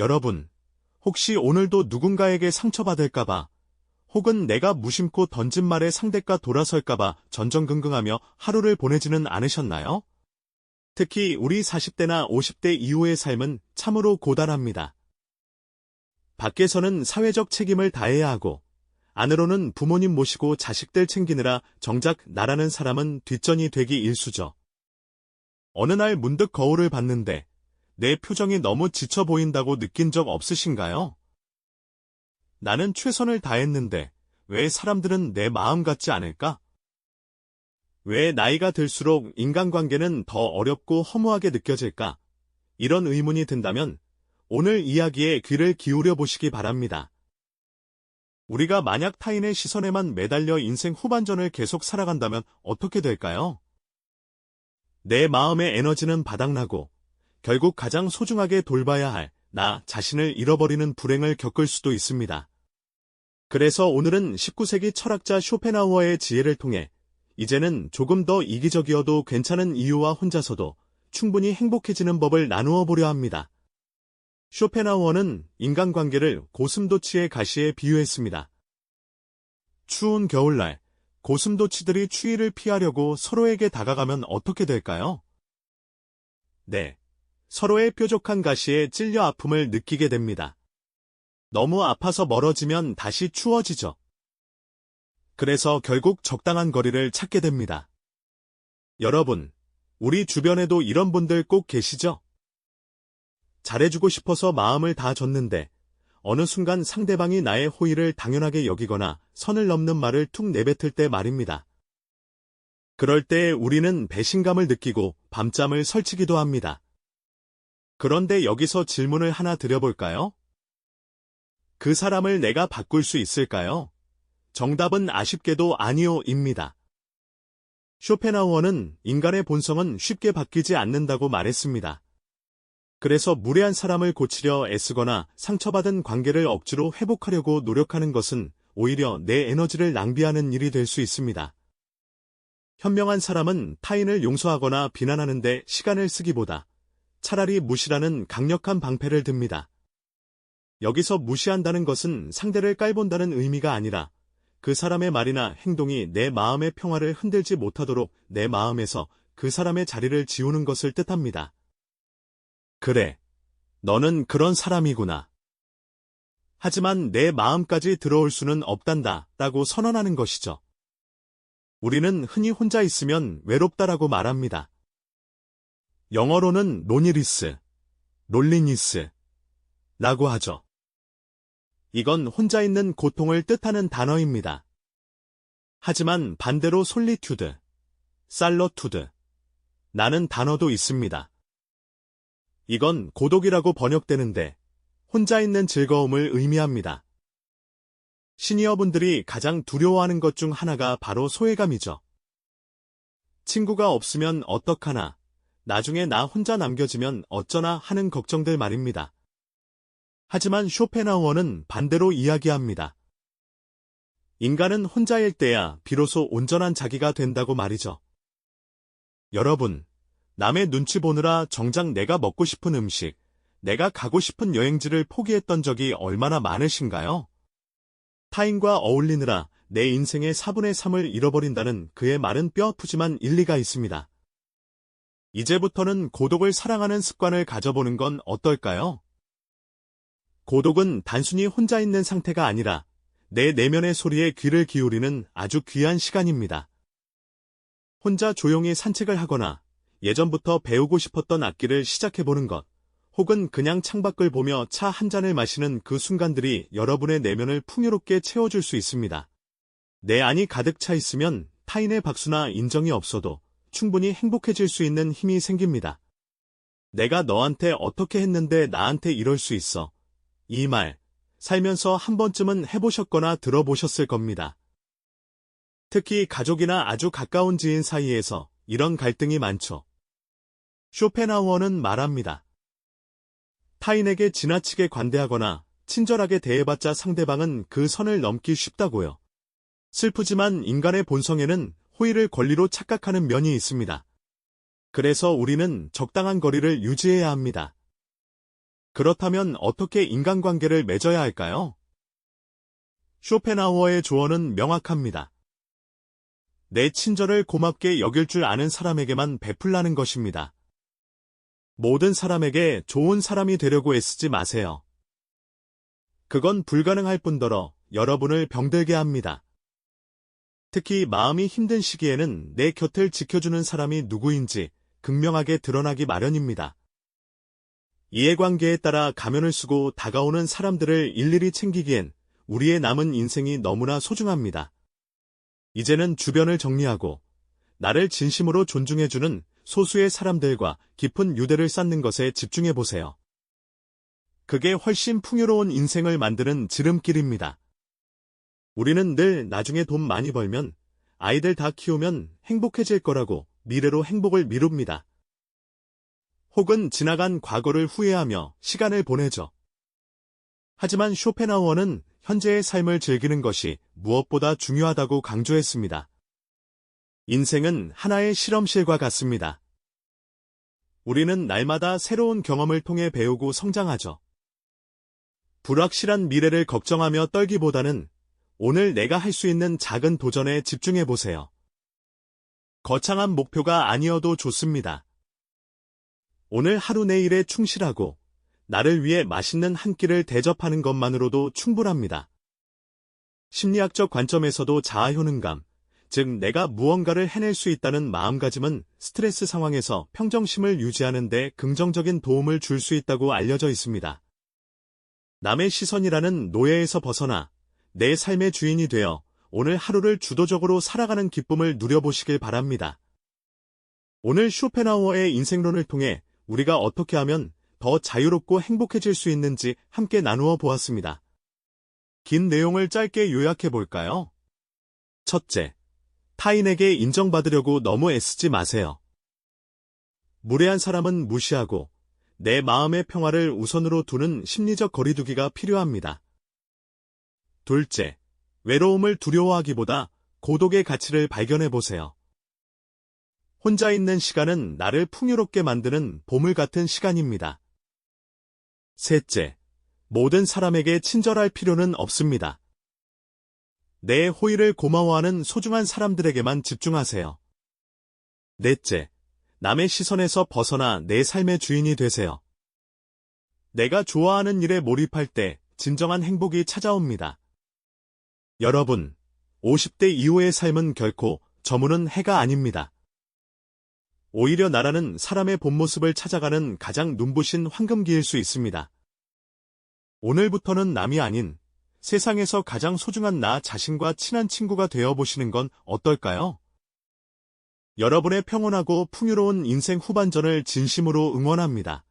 여러분, 혹시 오늘도 누군가에게 상처받을까봐, 혹은 내가 무심코 던진 말에 상대가 돌아설까봐 전전긍긍하며 하루를 보내지는 않으셨나요? 특히 우리 40대나 50대 이후의 삶은 참으로 고달합니다. 밖에서는 사회적 책임을 다해야 하고, 안으로는 부모님 모시고 자식들 챙기느라 정작 나라는 사람은 뒷전이 되기 일수죠. 어느 날 문득 거울을 봤는데 내 표정이 너무 지쳐 보인다고 느낀 적 없으신가요? 나는 최선을 다했는데 왜 사람들은 내 마음 같지 않을까? 왜 나이가 들수록 인간관계는 더 어렵고 허무하게 느껴질까? 이런 의문이 든다면 오늘 이야기에 귀를 기울여 보시기 바랍니다. 우리가 만약 타인의 시선에만 매달려 인생 후반전을 계속 살아간다면 어떻게 될까요? 내 마음의 에너지는 바닥나고 결국 가장 소중하게 돌봐야 할 나 자신을 잃어버리는 불행을 겪을 수도 있습니다. 그래서 오늘은 19세기 철학자 쇼펜하우어의 지혜를 통해 이제는 조금 더 이기적이어도 괜찮은 이유와 혼자서도 충분히 행복해지는 법을 나누어 보려 합니다. 쇼펜하우어는 인간관계를 고슴도치의 가시에 비유했습니다. 추운 겨울날 고슴도치들이 추위를 피하려고 서로에게 다가가면 어떻게 될까요? 네. 서로의 뾰족한 가시에 찔려 아픔을 느끼게 됩니다. 너무 아파서 멀어지면 다시 추워지죠. 그래서 결국 적당한 거리를 찾게 됩니다. 여러분, 우리 주변에도 이런 분들 꼭 계시죠? 잘해주고 싶어서 마음을 다 줬는데 어느 순간 상대방이 나의 호의를 당연하게 여기거나 선을 넘는 말을 툭 내뱉을 때 말입니다. 그럴 때 우리는 배신감을 느끼고 밤잠을 설치기도 합니다. 그런데 여기서 질문을 하나 드려볼까요? 그 사람을 내가 바꿀 수 있을까요? 정답은 아쉽게도 아니오입니다. 쇼펜하우어는 인간의 본성은 쉽게 바뀌지 않는다고 말했습니다. 그래서 무례한 사람을 고치려 애쓰거나 상처받은 관계를 억지로 회복하려고 노력하는 것은 오히려 내 에너지를 낭비하는 일이 될 수 있습니다. 현명한 사람은 타인을 용서하거나 비난하는데 시간을 쓰기보다 차라리 무시라는 강력한 방패를 듭니다. 여기서 무시한다는 것은 상대를 깔본다는 의미가 아니라 그 사람의 말이나 행동이 내 마음의 평화를 흔들지 못하도록 내 마음에서 그 사람의 자리를 지우는 것을 뜻합니다. 그래. 너는 그런 사람이구나. 하지만 내 마음까지 들어올 수는 없단다 라고 선언하는 것이죠. 우리는 흔히 혼자 있으면 외롭다라고 말합니다. 영어로는 로니리스, 롤리니스 라고 하죠. 이건 혼자 있는 고통을 뜻하는 단어입니다. 하지만 반대로 솔리튜드, 살러투드, 나는 단어도 있습니다. 이건 고독이라고 번역되는데 혼자 있는 즐거움을 의미합니다. 시니어분들이 가장 두려워하는 것 중 하나가 바로 소외감이죠. 친구가 없으면 어떡하나, 나중에 나 혼자 남겨지면 어쩌나 하는 걱정들 말입니다. 하지만 쇼펜하우어는 반대로 이야기합니다. 인간은 혼자일 때야 비로소 온전한 자기가 된다고 말이죠. 여러분, 남의 눈치 보느라 정작 내가 먹고 싶은 음식, 내가 가고 싶은 여행지를 포기했던 적이 얼마나 많으신가요? 타인과 어울리느라 내 인생의 4분의 3을 잃어버린다는 그의 말은 뼈아프지만 일리가 있습니다. 이제부터는 고독을 사랑하는 습관을 가져보는 건 어떨까요? 고독은 단순히 혼자 있는 상태가 아니라 내 내면의 소리에 귀를 기울이는 아주 귀한 시간입니다. 혼자 조용히 산책을 하거나 예전부터 배우고 싶었던 악기를 시작해보는 것, 혹은 그냥 창밖을 보며 차 한 잔을 마시는 그 순간들이 여러분의 내면을 풍요롭게 채워줄 수 있습니다. 내 안이 가득 차 있으면 타인의 박수나 인정이 없어도 충분히 행복해질 수 있는 힘이 생깁니다. 내가 너한테 어떻게 했는데 나한테 이럴 수 있어. 이 말, 살면서 한 번쯤은 해보셨거나 들어보셨을 겁니다. 특히 가족이나 아주 가까운 지인 사이에서 이런 갈등이 많죠. 쇼펜하우어는 말합니다. 타인에게 지나치게 관대하거나 친절하게 대해봤자 상대방은 그 선을 넘기 쉽다고요. 슬프지만 인간의 본성에는 호의를 권리로 착각하는 면이 있습니다. 그래서 우리는 적당한 거리를 유지해야 합니다. 그렇다면 어떻게 인간관계를 맺어야 할까요? 쇼펜하우어의 조언은 명확합니다. 내 친절을 고맙게 여길 줄 아는 사람에게만 베풀라는 것입니다. 모든 사람에게 좋은 사람이 되려고 애쓰지 마세요. 그건 불가능할 뿐더러 여러분을 병들게 합니다. 특히 마음이 힘든 시기에는 내 곁을 지켜주는 사람이 누구인지 극명하게 드러나기 마련입니다. 이해관계에 따라 가면을 쓰고 다가오는 사람들을 일일이 챙기기엔 우리의 남은 인생이 너무나 소중합니다. 이제는 주변을 정리하고 나를 진심으로 존중해주는 소수의 사람들과 깊은 유대를 쌓는 것에 집중해 보세요. 그게 훨씬 풍요로운 인생을 만드는 지름길입니다. 우리는 늘 나중에 돈 많이 벌면 아이들 다 키우면 행복해질 거라고 미래로 행복을 미룹니다. 혹은 지나간 과거를 후회하며 시간을 보내죠. 하지만 쇼펜하우어는 현재의 삶을 즐기는 것이 무엇보다 중요하다고 강조했습니다. 인생은 하나의 실험실과 같습니다. 우리는 날마다 새로운 경험을 통해 배우고 성장하죠. 불확실한 미래를 걱정하며 떨기보다는 오늘 내가 할 수 있는 작은 도전에 집중해 보세요. 거창한 목표가 아니어도 좋습니다. 오늘 하루 내 일에 충실하고 나를 위해 맛있는 한 끼를 대접하는 것만으로도 충분합니다. 심리학적 관점에서도 자아 효능감, 즉 내가 무언가를 해낼 수 있다는 마음가짐은 스트레스 상황에서 평정심을 유지하는 데 긍정적인 도움을 줄 수 있다고 알려져 있습니다. 남의 시선이라는 노예에서 벗어나 내 삶의 주인이 되어 오늘 하루를 주도적으로 살아가는 기쁨을 누려보시길 바랍니다. 오늘 쇼펜하우어의 인생론을 통해 우리가 어떻게 하면 더 자유롭고 행복해질 수 있는지 함께 나누어 보았습니다. 긴 내용을 짧게 요약해 볼까요? 첫째, 타인에게 인정받으려고 너무 애쓰지 마세요. 무례한 사람은 무시하고 내 마음의 평화를 우선으로 두는 심리적 거리두기가 필요합니다. 둘째, 외로움을 두려워하기보다 고독의 가치를 발견해 보세요. 혼자 있는 시간은 나를 풍요롭게 만드는 보물 같은 시간입니다. 셋째, 모든 사람에게 친절할 필요는 없습니다. 내 호의를 고마워하는 소중한 사람들에게만 집중하세요. 넷째, 남의 시선에서 벗어나 내 삶의 주인이 되세요. 내가 좋아하는 일에 몰입할 때 진정한 행복이 찾아옵니다. 여러분, 50대 이후의 삶은 결코 저무는 해가 아닙니다. 오히려 나라는 사람의 본 모습을 찾아가는 가장 눈부신 황금기일 수 있습니다. 오늘부터는 남이 아닌 세상에서 가장 소중한 나 자신과 친한 친구가 되어 보시는 건 어떨까요? 여러분의 평온하고 풍요로운 인생 후반전을 진심으로 응원합니다.